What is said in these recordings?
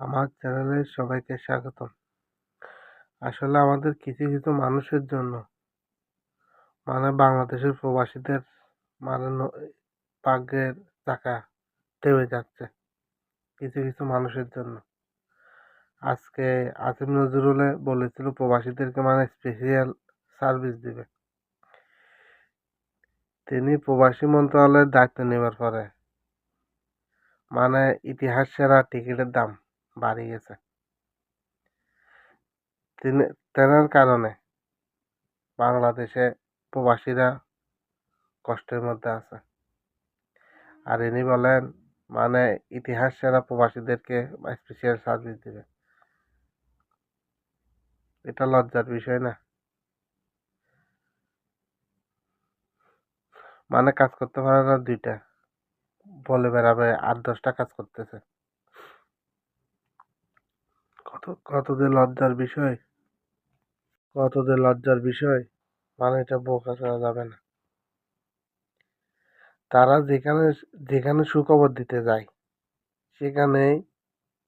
আমার চ্যানেলে সবাইকে স্বাগতম। আসলে আমাদের কিছু কিছু মানুষের জন্য মানে বাংলাদেশের প্রবাসীদের মানে ভাগ্যের চাকা থেমে যাচ্ছে কিছু কিছু মানুষের জন্য। আজকে আসিফ নজরুলে বলেছিল, প্রবাসীদেরকে মানে স্পেশাল সার্ভিস দিবে। তিনি প্রবাসী মন্ত্রণালয়ের দায়িত্ব নেবার পরে মানে ইতিহাস সেরা টিকিটের দাম বাড়িয়ে গেছে। তিনি, তেনার কারণে বাংলাদেশে প্রবাসীরা কষ্টের মধ্যে আছে। আর ইনি বলেন মানে ইতিহাস সেরা প্রবাসীদেরকে স্পেশাল সার্ভিস দিবে। এটা লজ্জার বিষয় না। মানে কাজ করতে পারে না দুইটা। বলে বেড়াবে, আট দশটা কাজ করতেছে। কত কত যে লজ্জার বিষয়? কত যে লজ্জার বিষয়? মানে এটা বোকা করা যাবে না। তারা যেখানে যেখানে সুখবর দিতে যায় সেখানে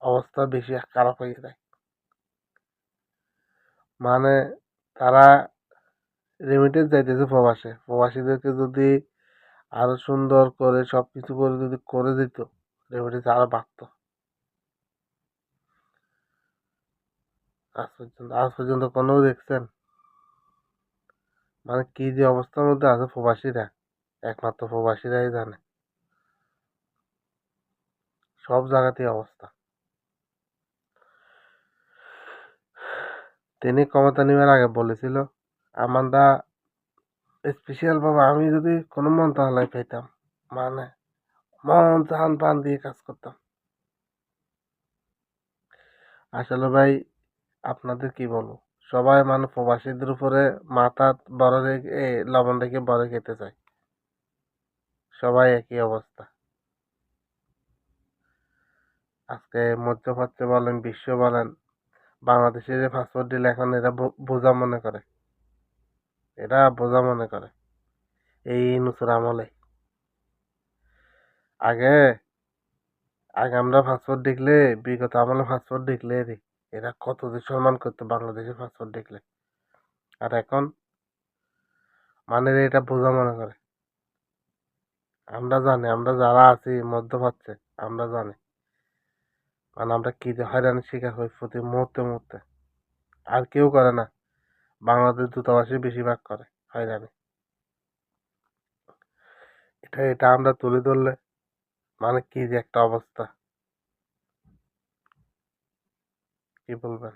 অবস্থা বেশি খারাপ হয়ে যায়। মানে তারা রেমিটেন্স যাইতেছে প্রবাসে। প্রবাসীদেরকে যদি আরও সুন্দর করে সব কিছু করে যদি, করে দিত রেমিটেন্স আরও বাড়ত। আজ পর্যন্ত আজ পর্যন্ত কোনো দেখছেন? মানে কি যে অবস্থার মধ্যে আছে প্রবাসীরা? একমাত্র প্রবাসীরাই জানে। সব জায়গাতেই অবস্থা। তিনি ক্ষমতা নেওয়ার আগে বলেছিল, আমরা স্পেশাল ভাবে আমি যদি কোনো মন্ত্রণালয় পেতাম মানে মন চান প্রাণ দিয়ে কাজ করতাম। আসলে ভাই আপনাদের কি বলব? সবাই মানে প্রবাসীদের উপরে মাথা বড় রেখে লবণ রেখে বড় খেতে চায়। সবাই একই অবস্থা। আজকে মধ্যপ্রাচ্য বলেন, বিশ্ব বলেন বাংলাদেশে যে পাসপোর্ট দিলে এখন এরা বোঝা মনে করে। এরা বোঝা মনে করে। এই নুসুর আমলে। আগে আগে আমরা পাসপোর্ট দেখলে, বিগত আমলে পাসপোর্ট দেখলে রে এরা কত যে সম্মান করতো বাংলাদেশের পাসপোর্ট দেখলে। আর এখন মানে এটা বোঝা মনে করে। আমরা জানি, আমরা যারা আছি মধ্যপ্রাচ্যে আমরা জানি। মানে আমরা কি যে হয়রানির শিকার হই প্রতি মুহূর্তে মুহূর্তে। আর কেউ করে না। বাংলাদেশ দূতাবাসে বেশিরভাগ করে হয়রানি। এটা এটা আমরা তুলে ধরলে মানে কি যে একটা অবস্থা। কি বলবেন?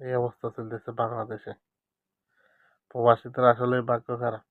এই অবস্থা চলতেছে বাংলাদেশে। প্রবাসীদের আসলে ভাগ্য খারাপ।